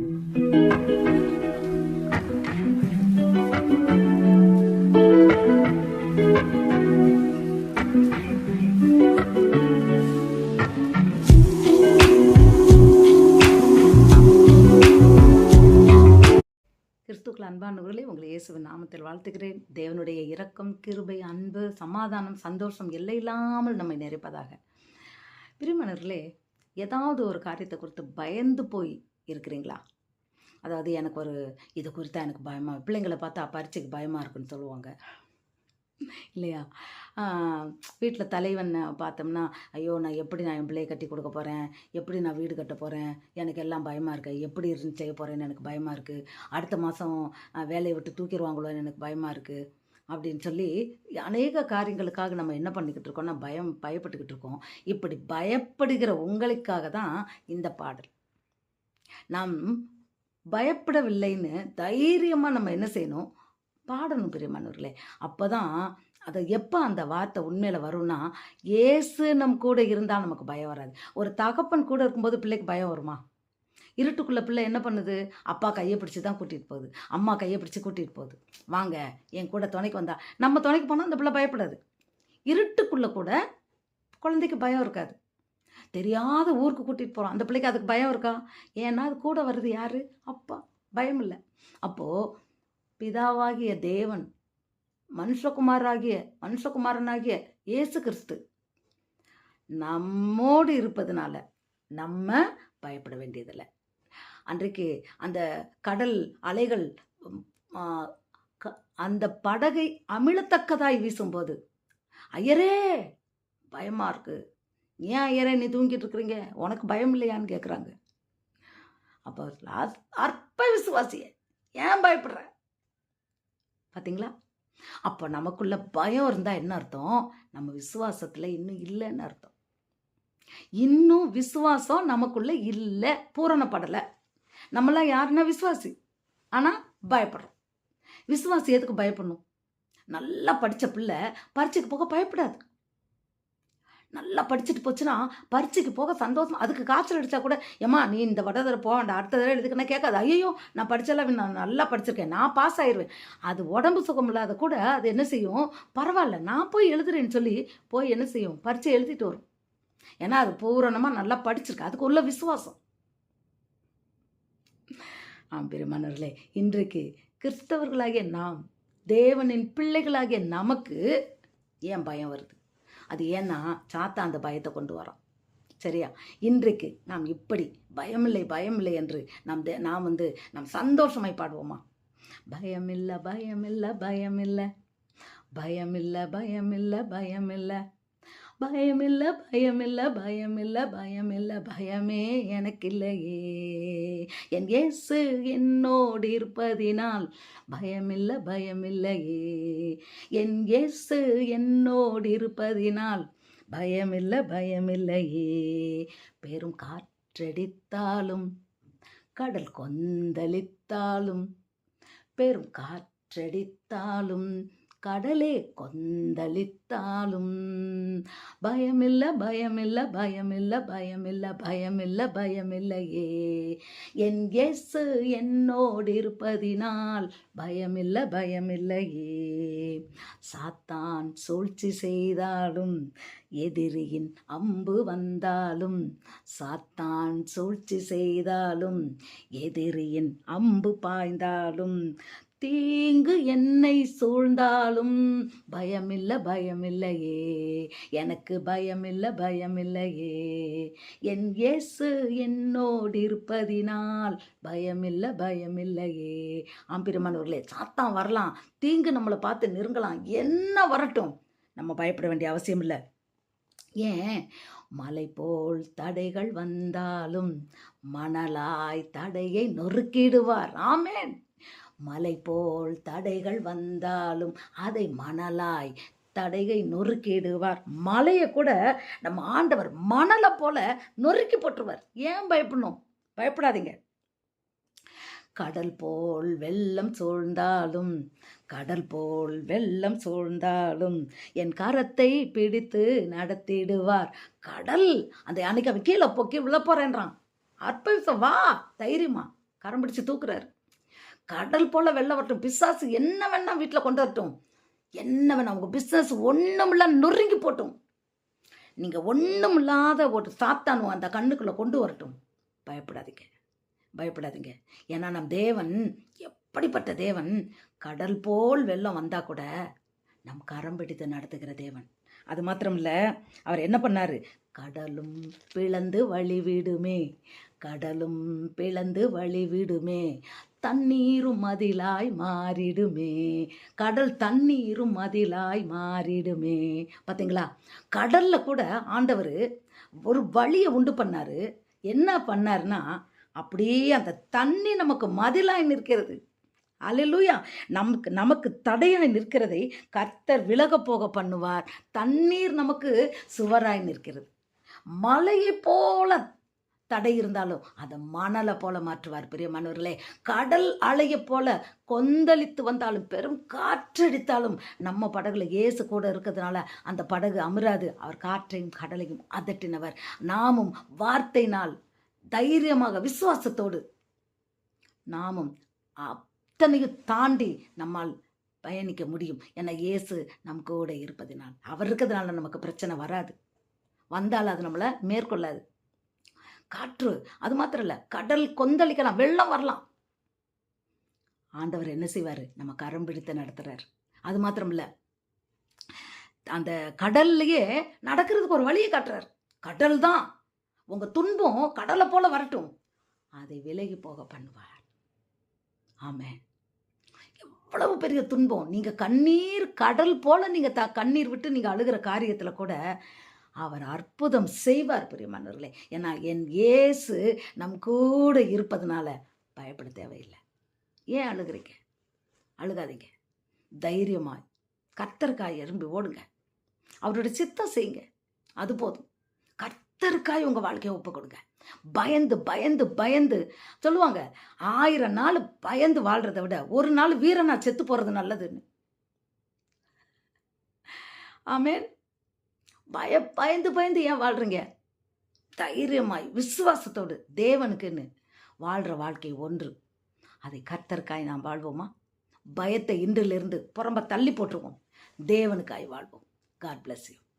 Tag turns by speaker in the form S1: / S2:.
S1: கிறிஸ்துக்கள் அன்பானவர்களே உங்களை இயேசுவின் நாமத்தில் வாழ்த்துகிறேன். தேவனுடைய இரக்கம் கிருபை அன்பு சமாதானம் சந்தோஷம் எல்லையில்லாமல் நம்மை நிறைப்பதாக. பிரிமணர்களே ஏதாவது ஒரு காரியத்தை குறித்து பயந்து போய் இருக்கிறீங்களா? அதாவது எனக்கு ஒரு இது குறித்தா எனக்கு பயமாக பிள்ளைங்களை பார்த்தா பரீட்சைக்கு பயமாக இருக்குன்னு சொல்லுவாங்க. இல்லையா? வீட்டில் தலைவன் பார்த்தோம்னா ஐயோ நான் எப்படி நான் என் பிள்ளையை கட்டி கொடுக்க போகிறேன் எப்படி நான் வீடு கட்ட போகிறேன் எனக்கு எல்லாம் பயமாக இருக்குது எப்படி இருந்து செய்ய போகிறேன்னு எனக்கு பயமாக இருக்குது அடுத்த மாதம் வேலையை விட்டு தூக்கிடுவாங்களோன்னு எனக்கு பயமாக இருக்குது அப்படின்னு சொல்லி அநேக காரியங்களுக்காக நம்ம என்ன பண்ணிக்கிட்டு இருக்கோம்னா பயம் பயப்பட்டுக்கிட்டு இருக்கோம். இப்படி பயப்படுகிற உங்களுக்காக தான் இந்த பாடல். நாம் பயப்படவில்லைன்னு தைரியமாக நம்ம என்ன செய்யணும்? பாடணும் பிரியமானவர்களே. அப்போ தான் அதை எப்போ அந்த வார்த்தை உண்மையில் வரும்னா ஏசு நம் கூட இருந்தால் நமக்கு பயம் வராது. ஒரு தகப்பன் கூட இருக்கும்போது பிள்ளைக்கு பயம் வருமா? இருட்டுக்குள்ளே பிள்ளை என்ன பண்ணுது? அப்பா கையை பிடிச்சி தான் கூட்டிகிட்டு போகுது. அம்மா கையை பிடிச்சி கூட்டிகிட்டு போகுது. வாங்க என் கூட துணைக்கு வந்தா. நம்ம துணைக்கு போனால் அந்த பிள்ளை பயப்படாது. இருட்டுக்குள்ளே கூட குழந்தைக்கு பயம் இருக்காது. தெரியாத ஊருக்கு கூட்டிகிட்டு போகிறோம் அந்த பிள்ளைக்கு அதுக்கு பயம் இருக்கா? ஏன்னா அது கூட வருது யார்? அப்பா. பயம் இல்லை அப்போது பிதாவாகிய தேவன் மனுஷகுமாராகிய மனுஷகுமாரனாகிய இயேசு கிறிஸ்து நம்மோடு இருப்பதுனால நம்ம பயப்பட வேண்டியதில்லை. அன்றைக்கு அந்த கடல் அலைகள் க- அந்த படகை அமிழத்தக்கதாய் வீசும்போது ஐயரே! பயமாக இருக்குது ஏன் ஐயரே நீ தூங்கிட்டு இருக்கிறீங்க? உனக்கு பயம் இல்லையான்னு கேட்குறாங்க அப்போ லாஸ்- அற்ப விசுவாசிய ஏன் பயப்படுற? பார்த்தீங்களா அப்போ நமக்குள்ள பயம் இருந்தால் என்ன அர்த்தம்? நம்ம விசுவாசத்தில் இன்னும் இல்லைன்னு அர்த்தம். இன்னும் விசுவாசம் நமக்குள்ள இல்லை பூரணப்படலை. நம்மளாம் யாருன்னா விசுவாசி. ஆனால் பயப்படுறோம். விசுவாசி எதுக்கு பயப்படணும்? நல்லா படித்த பிள்ளை பரீட்சைக்கு போக பயப்படாது. நல்லா படிச்சுட்டு போச்சுன்னா பரீட்சைக்கு போக சந்தோஷம். அதுக்கு காய்ச்சல் அடித்தா கூட ஏம்மா நீ இந்த வட தடவை போக வேண்டாம் அடுத்த தடவை எழுதுக்குன்னா கேட்காது. ஐயோ நான் படித்தெல்லாம் நான் நல்லா படிச்சிருக்கேன். நான் பாஸ் ஆயிடுவேன் அது உடம்பு சுகம் இல்லாத கூட அது என்ன செய்யும்? பரவாயில்ல நான் போய் எழுதுறேன்னு சொல்லி போய் என்ன செய்யும்? பரீட்சை எழுதிட்டு வரும். ஏன்னா அது பூரணமாக நல்லா படிச்சிருக்கு. அதுக்கு உள்ள விசுவாசம். ஆம் பெருமானவர்களே இன்றைக்கு கிறிஸ்தவர்களாகிய நாம் தேவனின் பிள்ளைகளாகிய நமக்கு ஏன் பயம் வருது? அது ஏன்னா சாத்தா அந்த பயத்தை கொண்டு வரோம் சரியா? இன்றைக்கு நாம் இப்படி பயமில்லை பயமில்லை என்று நாம் தே- நாம் வந்து நாம் சந்தோஷமாய் பாடுவோமா? பயமில்லை பயமில்லை பயமில்லை. பயமில்லை பயமில்லை பயமில்லை. பயமில்லை பயமில்லை பயமில்லை பயமில்லை பயமே எனக்கில்லையே. என் இயேசு என்னோடு இருப்பதினால் பயமில்லை பயமில்லையே. என் இயேசு என்னோடு இருப்பதினால் பயமில்லை பயமில்லையே. பெரும் காற்றடித்தாலும் கடல் கொந்தளித்தாலும் பெரும் காற்றடித்தாலும் கடலே கொந்தளித்தாலும். பயமில்ல பயமில்ல பயமில்ல பயமில்ல பயமில்ல பயமில்லையே. என் இயேசு என்னோடு இருப்பதினால் பயமில்ல பயமில்லையே. சாத்தான் சூழ்ச்சி செய்தாலும் எதிரியின் அம்பு வந்தாலும் சாத்தான் சூழ்ச்சி செய்தாலும் எதிரியின் அம்பு பாய்ந்தாலும் தீங்கு என்னை சூழ்ந்தாலும் பயமில்ல பயமில்லையே. எனக்கு பயமில்ல பயமில்லையே. என் இயேசு என்னோடு இருப்பதினால் பயமில்ல பயமில்லையே. ஆம்பிரமானவர்களே சாத்தான் வரலாம். தீங்கு நம்மளை பார்த்து நெருங்கலாம். என்ன வரட்டும்? நம்ம பயப்பட வேண்டிய அவசியம் இல்லை. ஏன்? மலை போல் தடைகள் வந்தாலும் மணலாய் தடையை நொறுக்கிடுவார். ஆமேன். மலை போல் தடைகள் வந்தாலும் அதை மணலாய் தடையை நொறுக்கிடுவார். மலையை கூட நம்ம ஆண்டவர் மணலை போல நொறுக்கி போட்டுருவார். ஏன் பயப்படணும்? பயப்படாதீங்க. கடல் போல் வெள்ளம் சூழ்ந்தாலும் கடல் போல் வெள்ளம் சூழ்ந்தாலும் என் கரத்தை பிடித்து நடத்திடுவார். கடல் அந்த அன்னைக்கு அவன் கீழே போக்கி விழ போறேன்றான். அற்பவிஷம் வா தைரியமா கரம் பிடிச்சு தூக்குறாரு. கடல் போல வெள்ளம் வரட்டும். பிசாசு என்ன வேணா வீட்டில் கொண்டு வரட்டும். என்ன வேணால் உங்கள் பிஸ்னஸ் ஒன்றுமில்ல நொறுங்கி போட்டும். நீங்கள் ஒன்றும் இல்லாத ஒரு சாத்தானும் அந்த கண்ணுக்குள்ளே கொண்டு வரட்டும். பயப்படாதீங்க. பயப்படாதீங்க. ஏன்னா நம் தேவன் எப்படிப்பட்ட தேவன் கடல் போல் வெள்ளம் வந்தால் கூட நம் கரம் பிடித்து நடத்துகிற தேவன். அது மாத்திரம் இல்லை அவர் என்ன பண்ணார்? கடலும் பிளந்து வழிவிடுமே. கடலும் பிளந்து வழிவிடுமே. தண்ணீரும் மதிலாய் மாறிடுமே. கடல் தண்ணீரும் மதிலாய் மாறிடுமே. பார்த்தீங்களா கடலில் கூட ஆண்டவர் ஒரு வழியை உண்டு பண்ணார். என்ன பண்ணாருன்னா அப்படியே அந்த தண்ணி நமக்கு மதிலாய் நிற்கிறது. அல்லேலூயா நமக்கு நமக்கு தடையாய் நிற்கிறதை கர்த்தர் விலக போக பண்ணுவார். தண்ணீர் நமக்கு சுவராய் நிற்கிறது. மலையை போல தடை இருந்தாலும் அதை மணலை போல மாற்றுவார் பெரிய மனவர்களே கடல் அலைய போல கொந்தளித்து வந்தாலும் பெரும் காற்றடித்தாலும் நம்ம படகுல இயேசு கூட இருக்கிறதுனால அந்த படகு அமராது. அவர் காற்றையும் கடலையும் அதட்டினவர். நாமும் வார்த்தையினால் தைரியமாக விசுவாசத்தோடு நாமும் அத்தனையும் தாண்டி நம்மால் பயணிக்க முடியும். என இயேசு நம் கூட இருப்பதினால். அவர் இருக்கிறதுனால நமக்கு பிரச்சனை வராது. வந்தால் அது நம்மளை மேற்கொள்ளாது. காற்று. அது மாத்திரம் இல்லை கடல் கொந்தளிக்கலாம் வெள்ளம் வரலாம். ஆண்டவர் என்ன செய்வார்? நம்ம கரம் பிடித்து அது மாத்திரம் இல்லை அந்த கடல்லையே நடக்கிறதுக்கு ஒரு வழியை காட்டுறார். கடல் தான். உங்கள் துன்பம் கடலை போல வரட்டும். அதை விலகி போக பண்ணுவார். ஆமே எவ்வளவு பெரிய துன்பம். நீங்கள் கண்ணீர் கடல் போல் நீங்கள் த கண்ணீர் விட்டு நீங்கள் அழுகிற காரியத்தில் கூட அவர் அற்புதம் செய்வார் பிரியமானவர்களே. ஏன்னா என் இயேசு நம் கூட இருப்பதனால பயப்பட தேவையில்லை. ஏன் அழுகிறீங்க? அழுகாதீங்க. தைரியமாய். கத்தர்காய் எறும்பி ஓடுங்க. அவரோட சித்தம் செய்யுங்க. அது போதும். கத்தருக்காய் உங்கள் வாழ்க்கையை ஒப்பு கொடுங்க. பயந்து பயந்து பயந்து. சொல்லுவாங்க ஆயிரம் நாள் பயந்து வாழ்கிறத விட ஒரு நாள் வீரனா செத்து போகிறது நல்லதுன்னு. ஆமேன். பய பயந்து பயந்து ஏன் வாழ்கிறீங்க தைரியமாய் விசுவாசத்தோடு தேவனுக்குன்னு வாழ்கிற வாழ்க்கை ஒன்று. அதை கர்த்தருக்காய் நாம் வாழ்வோமா? பயத்தை இன்றிலிருந்து புறம்ப தள்ளி போட்டுருவோம். தேவனுக்காய் வாழ்வோம். God bless you